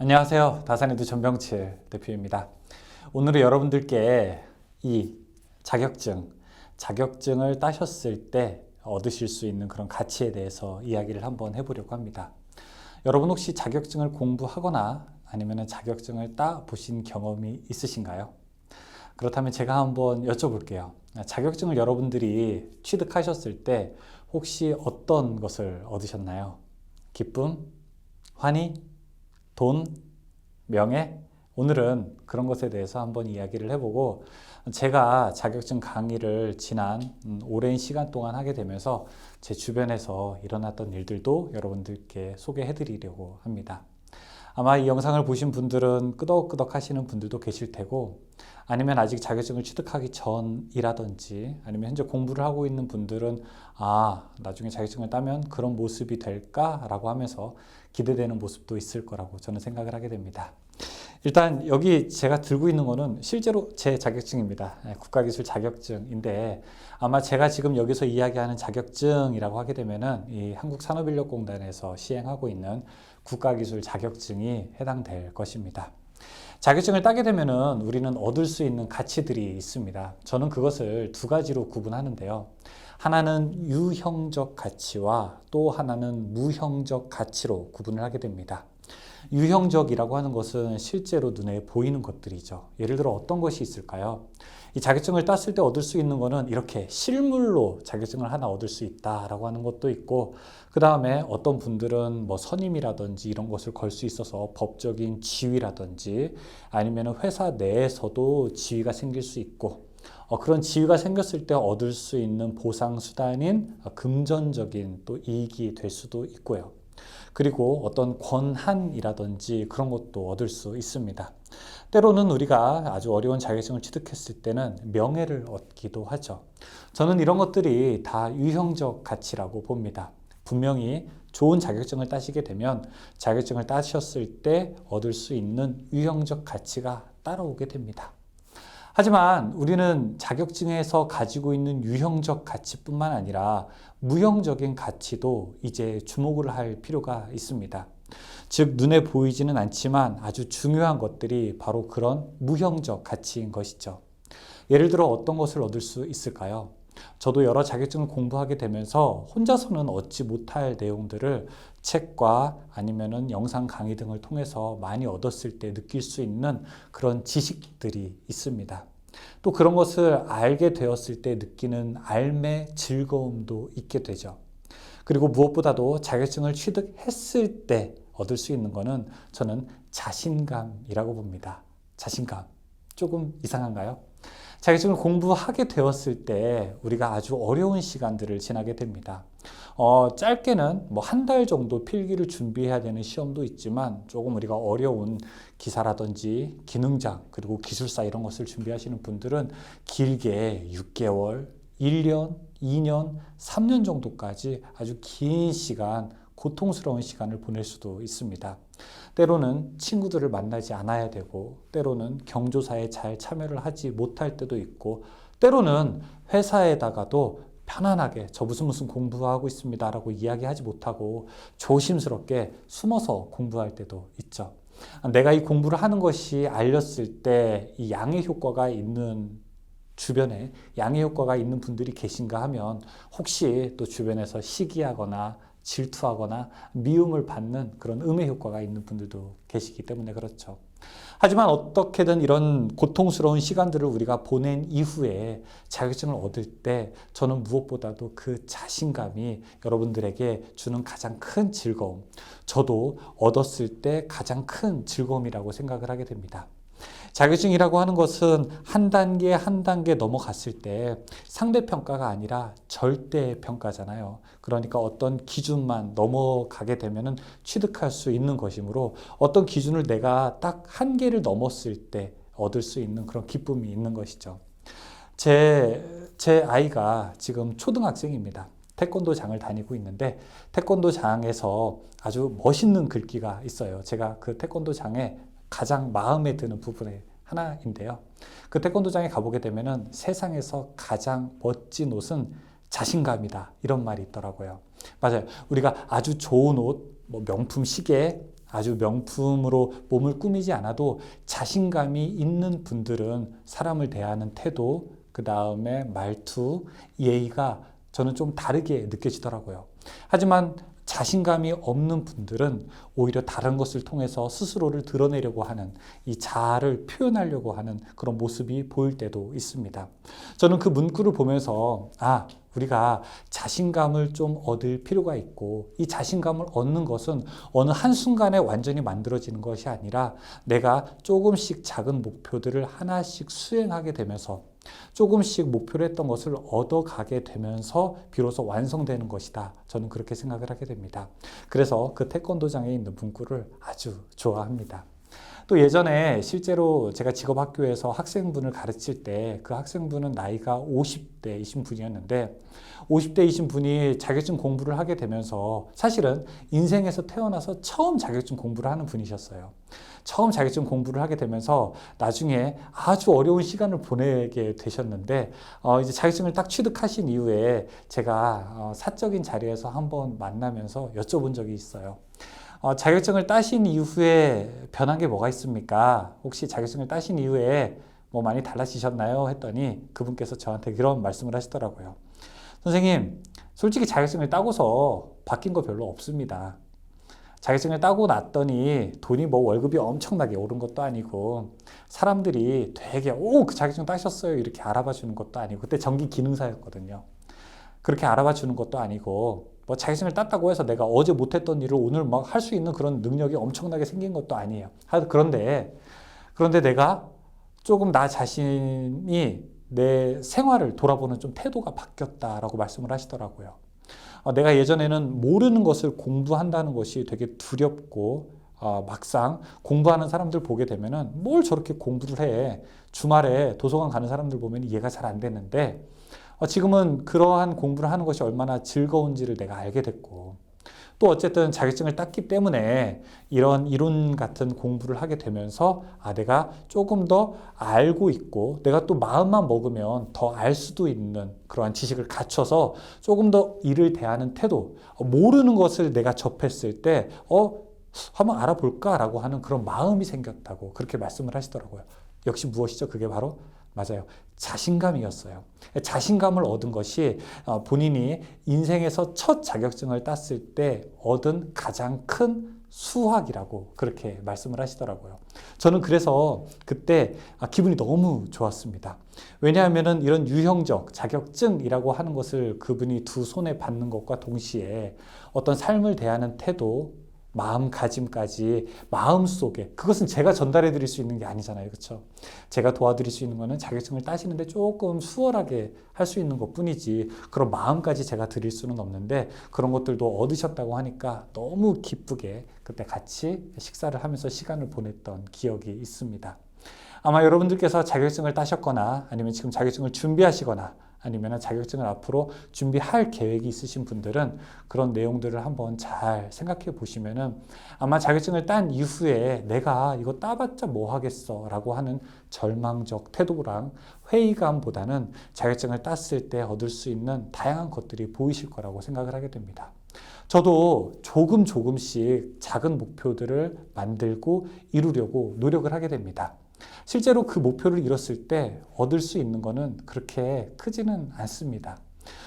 안녕하세요. 다산에드 전병칠 대표입니다. 오늘은 여러분들께 이 자격증, 자격증을 따셨을 때 얻으실 수 있는 그런 가치에 대해서 이야기를 한번 해보려고 합니다. 여러분 혹시 자격증을 공부하거나 아니면 자격증을 따 보신 경험이 있으신가요? 그렇다면 제가 한번 여쭤볼게요. 자격증을 여러분들이 취득하셨을 때 혹시 어떤 것을 얻으셨나요? 기쁨, 환희, 돈, 명예? 오늘은 그런 것에 대해서 한번 이야기를 해보고 제가 자격증 강의를 지난 음, 오랜 시간 동안 하게 되면서 제 주변에서 일어났던 일들도 여러분들께 소개해 드리려고 합니다. 아마 이 영상을 보신 분들은 끄덕끄덕 하시는 분들도 계실 테고 아니면 아직 자격증을 취득하기 전이라든지 아니면 현재 공부를 하고 있는 분들은 아, 나중에 자격증을 따면 그런 모습이 될까라고 하면서 기대되는 모습도 있을 거라고 저는 생각을 하게 됩니다. 일단 여기 제가 들고 있는 거는 실제로 제 자격증입니다. 네, 국가기술 자격증인데 아마 제가 지금 여기서 이야기하는 자격증이라고 하게 되면은 이 한국산업인력공단에서 시행하고 있는 국가기술 자격증이 해당될 것입니다. 자격증을 따게 되면은 우리는 얻을 수 있는 가치들이 있습니다. 저는 그것을 두 가지로 구분하는데요. 하나는 유형적 가치와 또 하나는 무형적 가치로 구분을 하게 됩니다. 유형적이라고 하는 것은 실제로 눈에 보이는 것들이죠. 예를 들어 어떤 것이 있을까요? 이 자격증을 땄을 때 얻을 수 있는 것은 이렇게 실물로 자격증을 하나 얻을 수 있다라고 하는 것도 있고, 그 다음에 어떤 분들은 뭐 선임이라든지 이런 것을 걸 수 있어서 법적인 지위라든지 아니면 회사 내에서도 지위가 생길 수 있고, 어, 그런 지위가 생겼을 때 얻을 수 있는 보상 수단인 금전적인 또 이익이 될 수도 있고요. 그리고 어떤 권한이라든지 그런 것도 얻을 수 있습니다. 때로는 우리가 아주 어려운 자격증을 취득했을 때는 명예를 얻기도 하죠. 저는 이런 것들이 다 유형적 가치라고 봅니다. 분명히 좋은 자격증을 따시게 되면 자격증을 따셨을 때 얻을 수 있는 유형적 가치가 따라오게 됩니다. 하지만 우리는 자격증에서 가지고 있는 유형적 가치뿐만 아니라 무형적인 가치도 이제 주목을 할 필요가 있습니다. 즉, 눈에 보이지는 않지만 아주 중요한 것들이 바로 그런 무형적 가치인 것이죠. 예를 들어 어떤 것을 얻을 수 있을까요? 저도 여러 자격증을 공부하게 되면서 혼자서는 얻지 못할 내용들을 책과 아니면은 영상 강의 등을 통해서 많이 얻었을 때 느낄 수 있는 그런 지식들이 있습니다. 또 그런 것을 알게 되었을 때 느끼는 알매 즐거움도 있게 되죠. 그리고 무엇보다도 자격증을 취득했을 때 얻을 수 있는 것은 저는 자신감이라고 봅니다. 자신감. 조금 이상한가요? 자격증을 공부하게 되었을 때 우리가 아주 어려운 시간들을 지나게 됩니다. 어, 짧게는 뭐 한 달 정도 필기를 준비해야 되는 시험도 있지만 조금 우리가 어려운 기사라든지 기능장 그리고 기술사 이런 것을 준비하시는 분들은 길게 6개월, 1년, 2년, 3년 정도까지 아주 긴 시간 고통스러운 시간을 보낼 수도 있습니다. 때로는 친구들을 만나지 않아야 되고, 때로는 경조사에 잘 참여를 하지 못할 때도 있고, 때로는 회사에다가도 편안하게 저 무슨 무슨 공부하고 있습니다 라고 이야기하지 못하고 조심스럽게 숨어서 공부할 때도 있죠. 내가 이 공부를 하는 것이 알렸을 때 이 양의 효과가 있는 주변에 양의 효과가 있는 분들이 계신가 하면 혹시 또 주변에서 시기하거나 질투하거나 미움을 받는 그런 음의 효과가 있는 분들도 계시기 때문에 그렇죠. 하지만 어떻게든 이런 고통스러운 시간들을 우리가 보낸 이후에 자격증을 얻을 때 저는 무엇보다도 그 자신감이 여러분들에게 주는 가장 큰 즐거움, 저도 얻었을 때 가장 큰 즐거움이라고 생각을 하게 됩니다. 자격증이라고 하는 것은 한 단계 한 단계 넘어갔을 때 상대평가가 아니라 절대평가잖아요. 그러니까 어떤 기준만 넘어가게 되면 취득할 수 있는 것이므로 어떤 기준을 내가 딱 한계를 넘었을 때 얻을 수 있는 그런 기쁨이 있는 것이죠. 제, 제 아이가 지금 초등학생입니다. 태권도 장을 다니고 있는데 태권도 장에서 아주 멋있는 글귀가 있어요. 제가 그 태권도 장에 가장 마음에 드는 부분의 하나인데요. 그 태권도장에 가보게 되면은 세상에서 가장 멋진 옷은 자신감이다. 이런 말이 있더라고요. 맞아요. 우리가 아주 좋은 옷, 뭐 명품 시계, 아주 명품으로 몸을 꾸미지 않아도 자신감이 있는 분들은 사람을 대하는 태도, 그 다음에 말투, 예의가 저는 좀 다르게 느껴지더라고요. 하지만 자신감이 없는 분들은 오히려 다른 것을 통해서 스스로를 드러내려고 하는 이 자아를 표현하려고 하는 그런 모습이 보일 때도 있습니다. 저는 그 문구를 보면서 아, 우리가 자신감을 좀 얻을 필요가 있고 이 자신감을 얻는 것은 어느 한순간에 완전히 만들어지는 것이 아니라 내가 조금씩 작은 목표들을 하나씩 수행하게 되면서 조금씩 목표로 했던 것을 얻어가게 되면서 비로소 완성되는 것이다. 저는 그렇게 생각을 하게 됩니다. 그래서 그 태권도장에 있는 문구를 아주 좋아합니다. 또 예전에 실제로 제가 직업학교에서 학생분을 가르칠 때 그 학생분은 나이가 50대이신 분이었는데 50대이신 분이 자격증 공부를 하게 되면서 사실은 인생에서 태어나서 처음 자격증 공부를 하는 분이셨어요. 처음 자격증 공부를 하게 되면서 나중에 아주 어려운 시간을 보내게 되셨는데 어 이제 자격증을 딱 취득하신 이후에 제가 어 사적인 자리에서 한번 만나면서 여쭤본 적이 있어요. 어, 자격증을 따신 이후에 변한 게 뭐가 있습니까? 혹시 자격증을 따신 이후에 뭐 많이 달라지셨나요? 했더니 그분께서 저한테 그런 말씀을 하시더라고요. 선생님, 솔직히 자격증을 따고서 바뀐 거 별로 없습니다. 자격증을 따고 났더니 돈이 뭐 월급이 엄청나게 오른 것도 아니고 사람들이 되게 오, 그 자격증 따셨어요. 이렇게 알아봐 주는 것도 아니고 그때 전기 기능사였거든요. 그렇게 알아봐 주는 것도 아니고 뭐 자격증을 땄다고 해서 내가 어제 못했던 일을 오늘 막 할 수 있는 그런 능력이 엄청나게 생긴 것도 아니에요. 그런데 그런데 내가 조금 나 자신이 내 생활을 돌아보는 좀 태도가 바뀌었다라고 말씀을 하시더라고요. 어, 내가 예전에는 모르는 것을 공부한다는 것이 되게 두렵고 어, 막상 공부하는 사람들 보게 되면은 뭘 저렇게 공부를 해 주말에 도서관 가는 사람들 보면 이해가 잘 안 되는데 어, 지금은 그러한 공부를 하는 것이 얼마나 즐거운지를 내가 알게 됐고 또 어쨌든 자격증을 땄기 때문에 이런 이론 같은 공부를 하게 되면서 아 내가 조금 더 알고 있고 내가 또 마음만 먹으면 더 알 수도 있는 그러한 지식을 갖춰서 조금 더 일을 대하는 태도 어, 모르는 것을 내가 접했을 때 어 한번 알아볼까라고 하는 그런 마음이 생겼다고 그렇게 말씀을 하시더라고요. 역시 무엇이죠? 그게 바로 맞아요. 자신감이었어요. 자신감을 얻은 것이 어, 본인이 인생에서 첫 자격증을 땄을 때 얻은 가장 큰 수확이라고 그렇게 말씀을 하시더라고요. 저는 그래서 그때 아, 기분이 너무 좋았습니다. 왜냐하면 이런 유형적 자격증이라고 하는 것을 그분이 두 손에 받는 것과 동시에 어떤 삶을 대하는 태도, 마음가짐까지 마음속에 그것은 제가 전달해 드릴 수 있는 게 아니잖아요. 그렇죠? 제가 도와드릴 수 있는 거는 자격증을 따시는데 조금 수월하게 할 수 있는 것뿐이지 그런 마음까지 제가 드릴 수는 없는데 그런 것들도 얻으셨다고 하니까 너무 기쁘게 그때 같이 식사를 하면서 시간을 보냈던 기억이 있습니다. 아마 여러분들께서 자격증을 따셨거나 아니면 지금 자격증을 준비하시거나 아니면 자격증을 앞으로 준비할 계획이 있으신 분들은 그런 내용들을 한번 잘 생각해 보시면은 아마 자격증을 딴 이후에 내가 이거 따봤자 뭐 하겠어 라고 하는 절망적 태도랑 회의감보다는 자격증을 땄을 때 얻을 수 있는 다양한 것들이 보이실 거라고 생각을 하게 됩니다. 저도 조금 조금씩 작은 목표들을 만들고 이루려고 노력을 하게 됩니다. 실제로 그 목표를 이뤘을 때 얻을 수 있는 것은 그렇게 크지는 않습니다.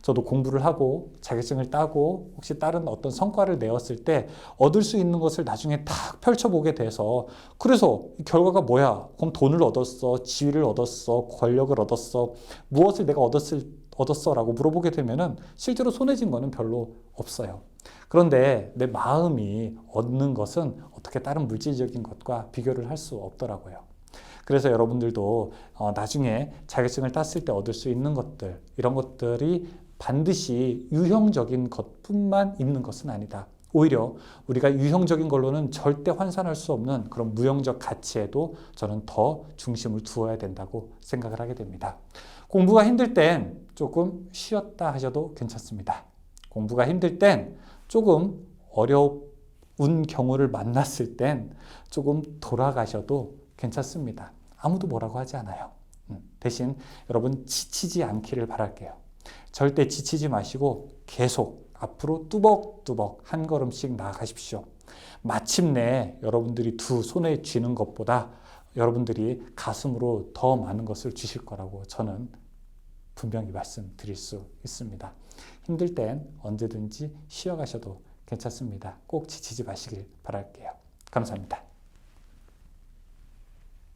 저도 공부를 하고 자격증을 따고 혹시 다른 어떤 성과를 내었을 때 얻을 수 있는 것을 나중에 딱 펼쳐보게 돼서 그래서 결과가 뭐야? 그럼 돈을 얻었어, 지위를 얻었어, 권력을 얻었어, 무엇을 내가 얻었을 얻었어 라고 물어보게 되면은 실제로 손해진 거는 별로 없어요. 그런데 내 마음이 얻는 것은 어떻게 다른 물질적인 것과 비교를 할 수 없더라고요. 그래서 여러분들도 어, 나중에 자격증을 땄을 때 얻을 수 있는 것들, 이런 것들이 반드시 유형적인 것뿐만 있는 것은 아니다. 오히려 우리가 유형적인 걸로는 절대 환산할 수 없는 그런 무형적 가치에도 저는 더 중심을 두어야 된다고 생각을 하게 됩니다. 공부가 힘들 땐 조금 쉬었다 하셔도 괜찮습니다. 공부가 힘들 땐 조금 어려운 경우를 만났을 땐 조금 돌아가셔도 괜찮습니다. 아무도 뭐라고 하지 않아요. 음, 대신 여러분 지치지 않기를 바랄게요. 절대 지치지 마시고 계속 앞으로 뚜벅뚜벅 한 걸음씩 나아가십시오. 마침내 여러분들이 두 손에 쥐는 것보다 여러분들이 가슴으로 더 많은 것을 쥐실 거라고 저는 분명히 말씀드릴 수 있습니다. 힘들 땐 언제든지 쉬어가셔도 괜찮습니다. 꼭 지치지 마시길 바랄게요. 감사합니다.